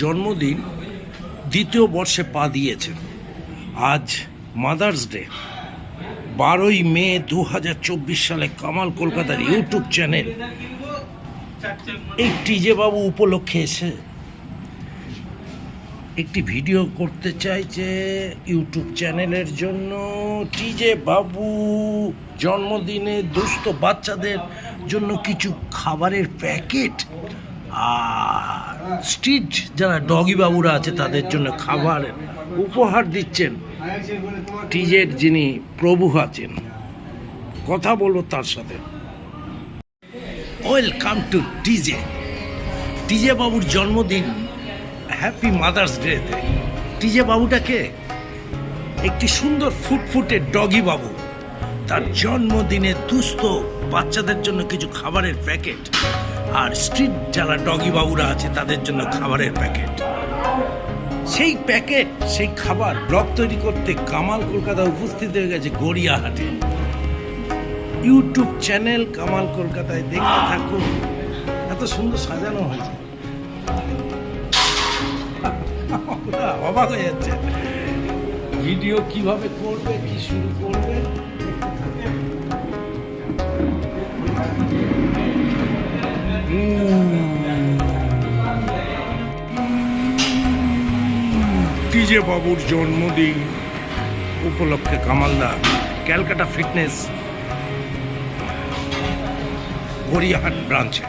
জন্মদিন দ্বিতীয় বর্ষে পা দিয়েছেন। আজ মাদার্স ডে বারোই মে দু হাজার চব্বিশ সালে কামাল কলকাতার ইউটিউব চ্যানেল। এই টিজে বাবু উপলক্ষে এসে একটি ভিডিও করতে চাইছে ইউটিউব চ্যানেলের জন্য। টিজে বাবু জন্মদিনে দুস্থ বাচ্চাদের জন্য কিছু খাবারের প্যাকেট আর স্ট্রিট যারা ডগি বাবুরা আছে, তাদের জন্য খাবার উপহার দিচ্ছেন টিজের যিনি প্রভু আছেন। কথা বলব তার সাথে। Welcome to TJ. টিজে বাবুর জন্মদিন হ্যাপি মাদার্স ডেতে টিজে বাবুটাকে একটি সুন্দর ফুটফুটে ডগি বাবু, তার জন্মদিনে দুস্থ বাচ্চাদের জন্য কিছু খাবারের প্যাকেট আর স্ট্রিট যারা ডগি বাবুরা আছে, তাদের জন্য খাবারের প্যাকেট সেই প্যাকেট সেই খাবার ব্লগ তৈরি করতে কামাল কলকাতা উপস্থিত হয়ে গেছে গড়িয়াহাটে। ইউটিউব চ্যানেল কামাল কলকাতায় দেখতে থাকুন। এত সুন্দর সাজানো হয়েছে। অবাক হয়ে যাচ্ছে। ভিডিও কীভাবে করবে, কি শুরু করবে? টিজে বাবুর জন্মদিন। উপলক্ষে কামালদা ক্যালকাটা ফিটনেস গড়িয়াহাট ব্রাঞ্চে।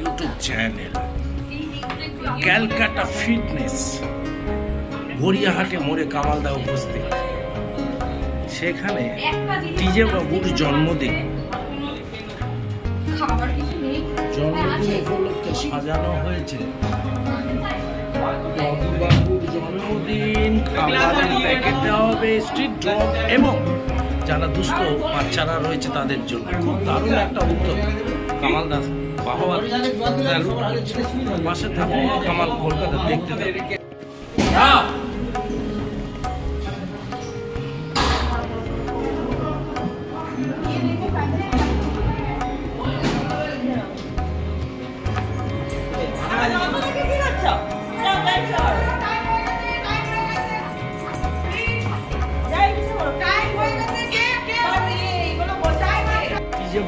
YouTube channel. ক্যালকাটা ফিটনেস গড়িয়াহাটে মোড়ে কামালদা উপস্থিত। সেখানে টিজে বাবুর জন্মদিন জন্মদিন উপলক্ষে সাজানো হয়েছে। প্যাকেট দেওয়া হবে স্ট্রিট এবং যারা দুস্থ বাচ্চারা রয়েছে তাদের জন্য খুব দারুণ একটা উদ্যোগ কামাল দাস বাহবা পাশে থাকুন কামাল কলকাতা দেখতে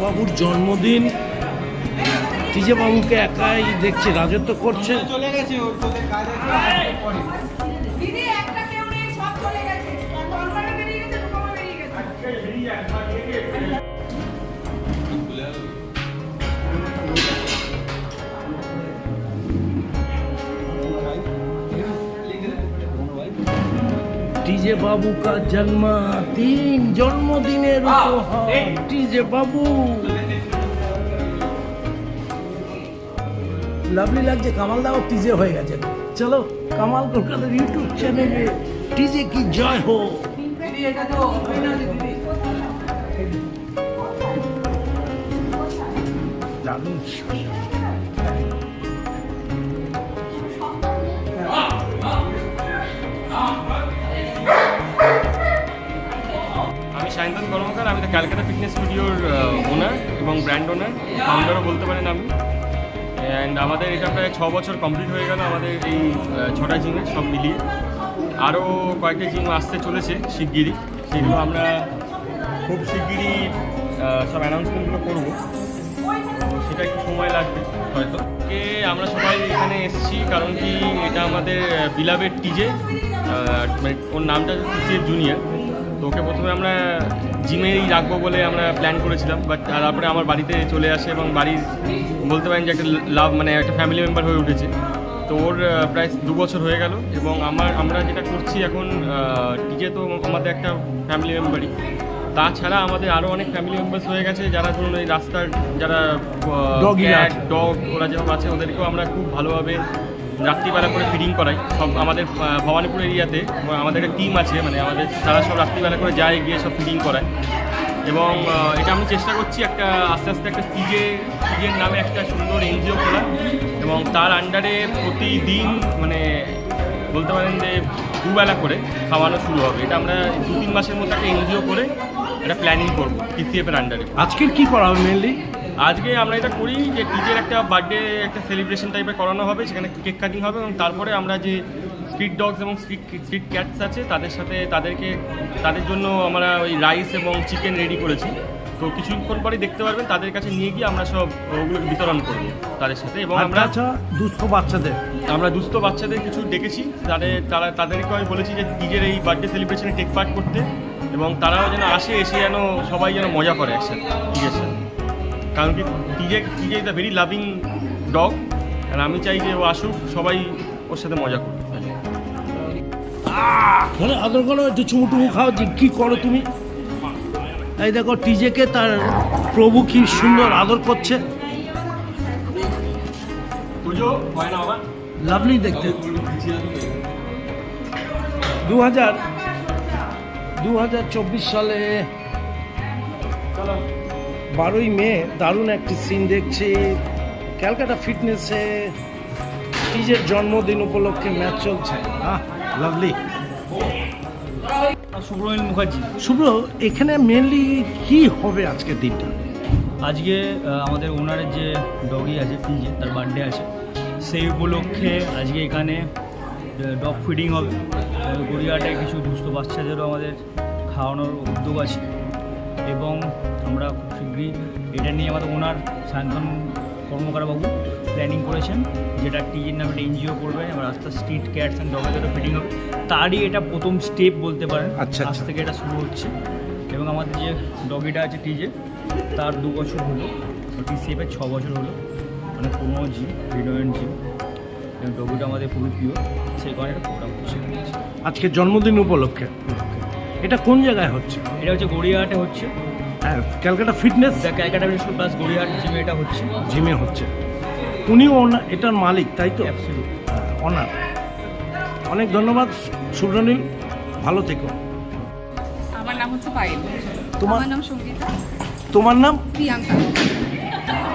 বাবুর জন্মদিন। টিজে বাবুকে একাই দেখছে রাজত্ব করছে। চলে গেছে ওর তোদের কাজ আছে পরে। দিদি একটা কেউ নেই সব চলে গেছে। টিজে বাবু কা জন্মদিন জন্মদিনের উপহার টিজে বাবু। লাভলি লাগছে কামাল দাও টিজে হয়ে গেছে। চলো কামাল কলকাতার ইউটিউব চ্যানেলে টিজে কি জয় হো দারুণ সায়ন্তন কর্মকার আমি ক্যালকাটা ফিটনেস স্টুডিওর ওনার এবং ব্র্যান্ড ওনার ফাউন্ডারও বলতে পারেন আমি। অ্যান্ড আমাদের এটা প্রায় ছ বছর কমপ্লিট হয়ে গেল আমাদের এই ছটা জিমে সব মিলিয়ে। আরও কয়েকটা জিম আসতে চলেছে শিগগিরই, সেগুলো আমরা খুব শিগগিরই সব অ্যানাউন্সমেন্টগুলো করব। সেটা একটু সময় লাগবে, হয়তো। কে আমরা সবাই এখানে এসেছি কারণ কি এটা আমাদের বিলাবের টিজে মানে ওর নামটা টিজে জুনিয়র তো ওকে প্রথমে আমরা জিমেই রাখব বলে আমরা প্ল্যান করেছিলাম বাট তারপরে আমার বাড়িতে চলে আসে এবং বাড়ির বলতে পারেন যে একটা লাভ মানে একটা ফ্যামিলি মেম্বার হয়ে উঠেছে। তো ওর প্রায় দু বছর হয়ে গেল এবং আমার আমরা যেটা করছি এখন টিজে তো আমাদের একটা ফ্যামিলি মেম্বারই তাছাড়া আমাদের আরও অনেক ফ্যামিলি মেম্বার্স হয়ে গেছে যারা ধরুন ওই রাস্তার যারা ডগ ওরা যেসব আছে ওদেরকেও আমরা খুব ভালোভাবে রাত্রিবেলা করে ফিডিং করাই। সব আমাদের ভবানীপুর এরিয়াতে আমাদের একটা টিম আছে মানে আমাদের তারা সব রাত্রিবেলা করে যায়, গিয়ে সব ফিডিং করায়। এবং এটা আমি চেষ্টা করছি একটা আস্তে আস্তে একটা টিজে টিজের নামে একটা সুন্দর এনজিও খোলা। এবং তার আন্ডারে প্রতিদিন মানে বলতে পারেন যে দুবেলা করে খাওয়ানো শুরু হবে। এটা আমরা দু তিন মাসের মধ্যে একটা এনজিও করে একটা প্ল্যানিং করব টিসিএফ এর আন্ডারে আজকের কী করা হবে মেনলি আজকে আমরা এটা করি যে টিজের একটা বার্থডে একটা সেলিব্রেশন টাইপের করানো হবে সেখানে কেক কাটিং হবে এবং তারপরে আমরা যে স্ট্রিট ডগস এবং স্ট্রিট স্ট্রিট ক্যাটস আছে তাদের সাথে তাদেরকে তাদের জন্য আমরা ওই রাইস এবং চিকেন রেডি করেছি। তো কিছুক্ষণ পরে দেখতে পারবেন তাদের কাছে নিয়ে গিয়ে আমরা সব ওগুলো বিতরণ করব তাদের সাথে এবং আমরা দুস্থ বাচ্চাদের। আমরা দুস্থ বাচ্চাদের কিছু ডেকেছি তাদের তারা তাদেরকে আমি বলেছি যে নিজের এই বার্থডে সেলিব্রেশনে টেক পার্ট করতে এবং তারাও যেন আসে এসে যেন সবাই যেন মজা করে একসাথে টিজের সাথে। কারণ কি TJ TJ is a very loving dog আর আমি চাই যে ও আসুক সবাই ওর সাথে মজা করুক। মানে আদর করো একটু চুমু টুমু খাও যে কি করো তুমি? এই দেখো টিজেকে তার প্রভু কি সুন্দর আদর করছে। লাভলি দেখতে দু হাজার দু হাজার চব্বিশ সালে বারোই মে দারুণ একটি সিন দেখছি। ক্যালকাটা ফিটনেসে নিজের জন্মদিন উপলক্ষে ম্যাচ চলছে। আহ লাভলি সুব্রমণিল মুখার্জি। শুভ্র এখানে মেনলি কি হবে আজকের দিনটা? আজকে আমাদের ওনারের যে ডগি আছে পিজে তার বার্থডে আছে। সেই উপলক্ষে আজকে এখানে ডগ ফিডিং হবে। গড়িয়াহাটে কিছু দুস্থ বাচ্চাদেরও আমাদের খাওয়ানোর উদ্যোগ আছে। এবং আমরা শীঘ্রই এটা নিয়ে আমাদের ওনার সায়ন্তন কর্মকারবাবু প্ল্যানিং করেছেন যেটা টিজির নামে একটা এনজিও করবে এবার আস্তে স্ট্রিট ক্যাটস অ্যান্ড ডগেদেরও ফিডিং হবে। তারই এটা প্রথম স্টেপ বলতে পারেন। আচ্ছা, আজ আচ্ছা। থেকে এটা শুরু হচ্ছে। এবং আমাদের যে ডগিটা আছে টিজে তার দু বছর হলো। টি টিসিএফের ছ বছর হলো। মানে পুরোনো জিম রিনোয়েন্ট জিম এবং ডগিটা আমাদের খুবই প্রিয়। সেই কারণে এটা প্রোগ্রাম করছে। আজকে জন্মদিন উপলক্ষে। এটা কোন জায়গায় হচ্ছে? এটা হচ্ছে গড়িয়াহাটে হচ্ছে। হ্যাঁ Calcutta fitness? Calcutta school plus Gariahat জিমে এটা হচ্ছে। জিমে হচ্ছে। উনিও ওনা- এটার মালিক তাই তো? অনার অনেক ধন্যবাদ সুব্রনীল ভালো থেকো। আমার নাম হচ্ছে পায়েল। তোমার- নাম সঙ্গীতা। তোমার নাম? প্রিয়াঙ্কা।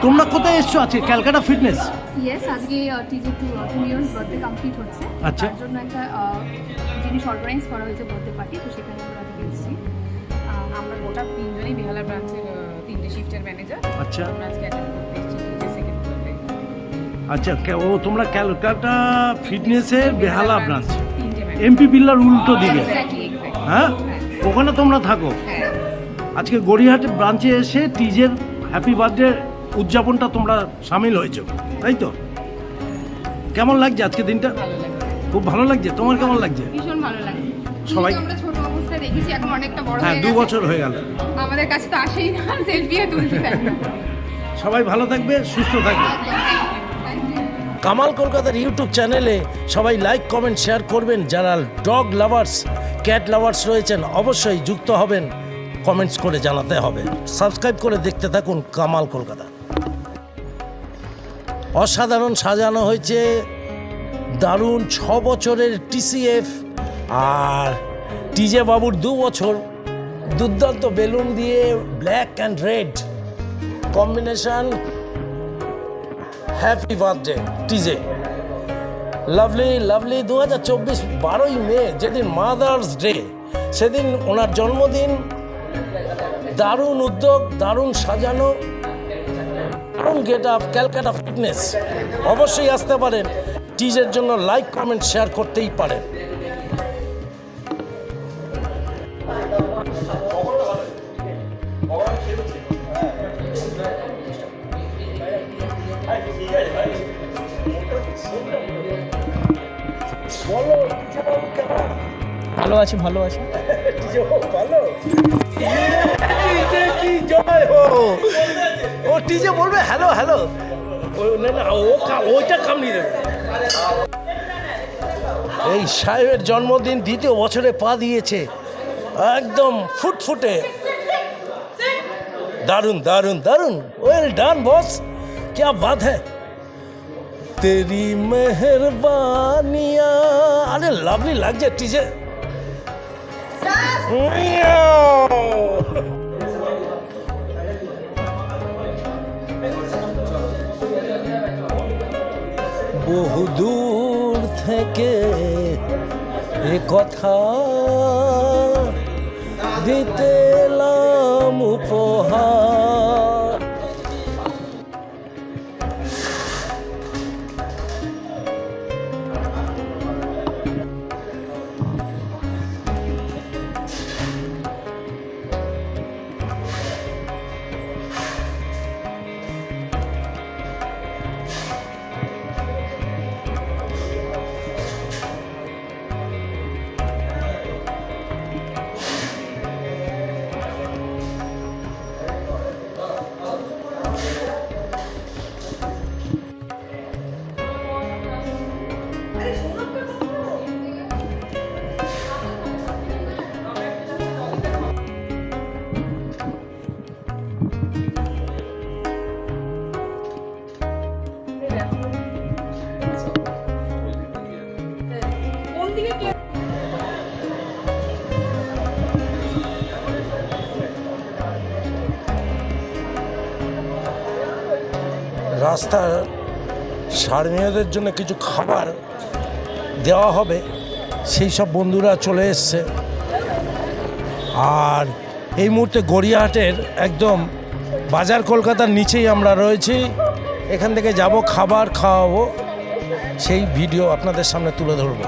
তোমরা কোথায় এসছো আজকে? ক্যালকাটা ফিটনেস? ইয়েস আজকে TJ to two years birthday complete হচ্ছে। আচ্ছা। তার জন্য একটা জিনিস অর্গানাইজ করা হয়েছে বার্থডে পার্টি তো সেখানে গোটা তিনজনই বেহালা ব্রাঞ্চের তিনটে শিফটের ম্যানেজার আচ্ছা। আমরা আজকে অ্যাটেন্ড করতে এসেছি সেকেন্ড ফ্লোরে আচ্ছা ও তোমরা ক্যালকাটা ফিটনেসের বেহালা ব্রাঞ্চ এমপি বিল্লার উল্টো দিকে। হ্যাঁ? ওখানে তোমরা থাকো। হ্যাঁ। আজকে গড়িয়াহাটে ব্রাঞ্চে এসে টিজের হ্যাপি বার্থডে উদযাপনটা তোমরা সামিল হয়েছো তাই তো? কেমন লাগছে আজকে দিনটা? খুব ভালো লাগছে? তোমার কেমন লাগছে? ভীষণ ভালো লাগছে। সবাই- দেখেছি এখন অনেকটা বড় হ্যাঁ দু বছর হয়ে গেল। আমাদের কাছে তো আসেই না সেলফিও তুলতে পারে সবাই ভালো থাকবে সুস্থ থাকবে। কামাল কলকাতার ইউটিউব চ্যানেলে সবাই লাইক কমেন্ট শেয়ার করবেন। যারা ডগ লাভার্স ক্যাট লাভার্স রয়েছেন অবশ্যই যুক্ত হবেন। কমেন্টস করে জানাতে হবে। সাবস্ক্রাইব করে দেখতে থাকুন কামাল কলকাতা। অসাধারণ সাজানো হয়েছে। দারুণ ছ বছরের টিসিএফ আর টিজে বাবুর দু বছর, দুর্দান্ত বেলুন দিয়ে black and red combination happy birthday TJ. Lovely lovely দু হাজার চব্বিশ বারোই মে, যেদিন মাদার্স ডে সেদিন ওনার জন্মদিন। দারুণ উদ্যোগ, দারুণ সাজানো, দারুণ গেট আপ ক্যালকাটা ফিটনেস অবশ্যই আসতে পারেন, টিজের জন্য লাইক কমেন্ট শেয়ার করতেই পারেন। ভালো আছে ভালো আছে। ও টিজে বলবে হ্যালো হ্যালো না না ও ওইটা কামড়িয়ে দেবে এই সাহেবের জন্মদিন দ্বিতীয় বছরে পা দিয়েছে। একদম ফুটফুটে দারুণ দারুণ দারুণ ওয়েল ডান বস क्या बात है तेरी मेहरबानियाँ अरे लवली লাগছে টিজে বহুদূর থেকে এ কথা দিতে লাম উপহার। রাস্তার সারমেয়দের জন্য কিছু খাবার দেওয়া হবে, সেই সব বন্ধুরা চলে এসছে। আর এই মুহূর্তে গড়িয়াহাটের একদম বাজার কলকাতার নিচেই আমরা রয়েছি। এখান থেকে যাব, খাবার খাওয়াবো, সেই ভিডিও আপনাদের সামনে তুলে ধরবো।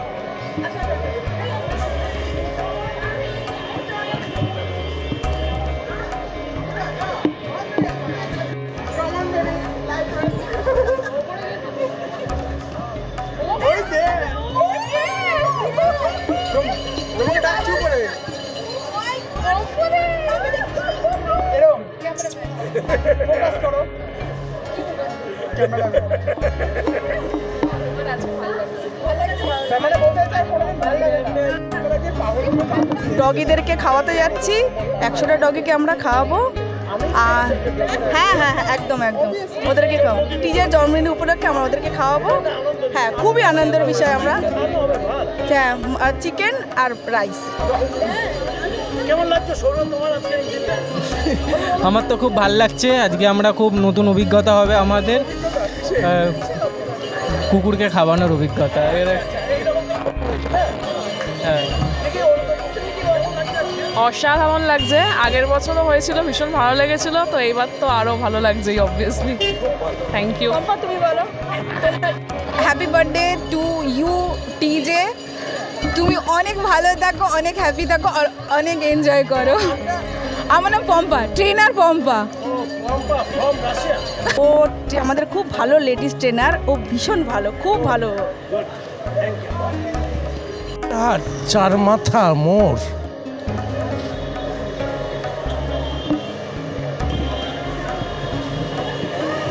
ডগিদেরকে খাওয়াতে যাচ্ছি। একশোটা ডগিকে আমরা খাওয়াবো। আর হ্যাঁ হ্যাঁ হ্যাঁ একদম একদম। ওদেরকে খাওয়াবো। টিজের জন্মদিন উপলক্ষে আমরা ওদেরকে খাওয়াবো। হ্যাঁ খুবই আনন্দের বিষয় আমরা। হ্যাঁ চিকেন আর রাইস। কেমন লাগছে? সৌরভ তোমার আজকে আমার তো খুব ভালো লাগছে। আজকে আমরা খুব নতুন অভিজ্ঞতা হবে আমাদের। কুকুরকে খাওয়ানোর অভিজ্ঞতা। হ্যাঁ। অসাধারণ লাগছে। আগের বছরও হয়েছিল ভীষণ ভালো লেগেছিল। তো এইবার তো আরও ভালো লাগছেই অবভিয়াসলি থ্যাংক ইউ তুমি বলো। Happy birthday to you TJ তুমি অনেক ভালো থাকো অনেক হ্যাপি থাকো আর অনেক এনজয় করো। আমার নাম পম্পা ট্রেনার পম্পা। ও আমাদের খুব ভালো লেডিস ট্রেনার ও ভীষণ ভালো, খুব ভালো। আর চার মাথা মোর।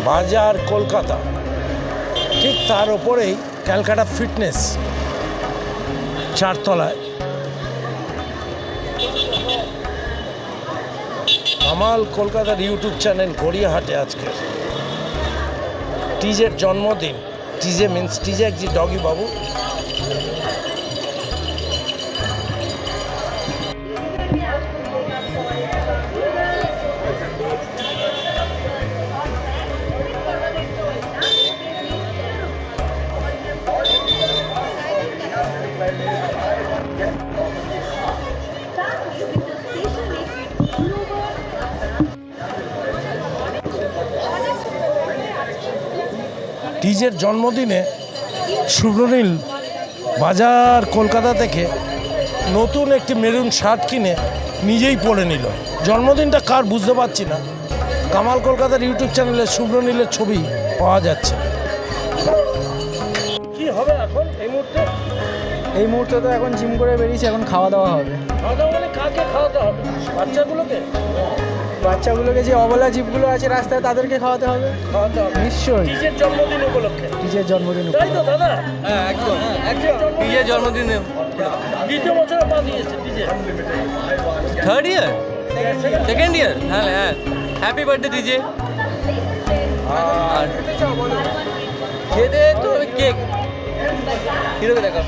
বাজার কলকাতা। ঠিক তার ওপরেই ক্যালকাটা ফিটনেস চারতলায়। আমাল কলকাতার ইউটিউব চ্যানেল গড়িয়াহাটে আজকে। টিজের জন্মদিন। টিজে মিন্স টিজে একজি ডগি বাবু। টিজের জন্মদিনে শুভনীল বাজার কলকাতা থেকে নতুন একটি মেরুন শার্ট কিনে নিজেই পরে নিল। জন্মদিনটা কার বুঝতে পারছি না। কামাল কলকাতার ইউটিউব চ্যানেলে শুভ্রনীলের ছবি পাওয়া যাচ্ছে। কি হবে এখন এই মুহূর্তে? এই মুহূর্তে তো এখন জিম করে বেরিয়েছি এখন খাওয়া দাওয়া হবে। খাওয়া দাওয়া মানে কাকে খাওয়াতে হবে? বাচ্চাগুলোকে? বাচ্চাগুলোকে যে অবলা জীবগুলো আছে রাস্তায় তাদেরকে খাওয়াতে হবে? খাওয়াতে হবে। নিশ্চয়ই। টিজের জন্মদিন উপলক্ষে? নিজের জন্মদিন তাই তো দাদা? হ্যাঁ একদম। নিজের জন্মদিনে? দ্বিতীয় বছরে পা দিয়েছে TJ third year second year হ্যাঁ হ্যাঁ। হ্যাপি বার্থডে ডিজে আর খেতে তো কেক হিরোকে দেখা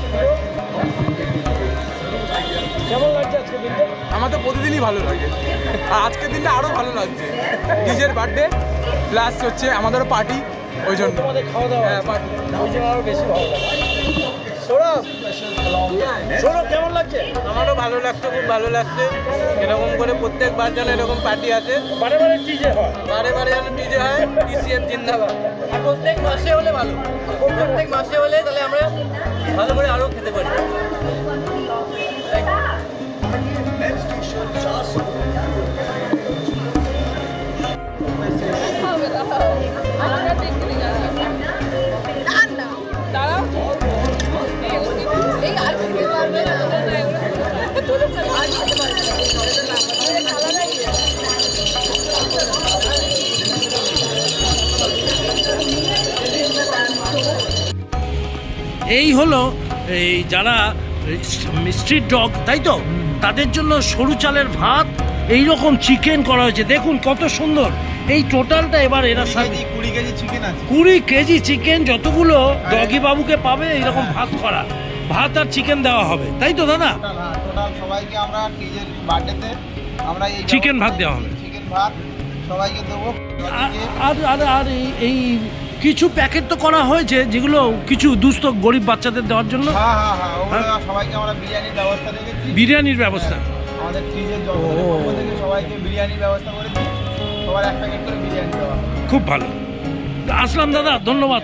কেমন লাগছে আজকে দিনটা? আমার তো প্রতিদিনই ভালো লাগে। আর আজকের দিনটা আরও ভালো লাগছে। নিজের বার্থডে প্লাস হচ্ছে আমাদেরও পার্টি ওই জন্য। তোমাদের খাওয়া দাওয়া হ্যাঁ পার্টি ওই জন্য আরও বেশি ভালো লাগে। সৌরভ সৌরভ কেমন লাগছে? আমারও ভালো লাগছে খুব ভালো লাগছে। এরকম করে প্রত্যেকবার যেন এরকম পার্টি আছে। বারে বারে টিজে হয়? বারে বারে যেন ডিজে হয় টিসিএফ জিন্দাবাদ। আর প্রত্যেক মাসে হলে ভালো। প্রত্যেক মাসে হলে তাহলে আমরা ভালো করে আরও খেতে পারি। এই হলো এই যারা স্ট্রিট ডগ তাই তো? তাদের জন্য সরু চালের ভাত এই রকম চিকেন করা হয়েছে। দেখুন কত সুন্দর। এই টোটালটা এবার এরা সার্ভিস কুড়ি কেজি চিকেন আছে। কুড়ি কেজি চিকেন যতগুলো ডগি বাবুকে পাবে এইরকম ভাত করা। ভাত আর চিকেন দেওয়া হবে। তাই তো দাদা? টোটাল সবাইকে আমরা নিজের বার্থডেতে আমরা এই Chicken ভাত দেওয়া হবে। চিকেন ভাত সবাইকে দেবো। আর আর আর এই কিছু প্যাকেট তো করা হয়েছে যেগুলো কিছু দুস্থ গরিব বাচ্চাদের দেওয়ার জন্য। হ্যাঁ হ্যাঁ হ্যাঁ সবাইকে আমরা বিরিয়ানির ব্যবস্থা রেখেছি বিরিয়ানির ব্যবস্থা। আমাদের ফ্রিজের সবাইকে বিরিয়ানির ব্যবস্থা করেছি। সবার এক প্যাকেট করে বিরিয়ানি দেওয়া খুব ভালো। আসলাম দাদা ধন্যবাদ।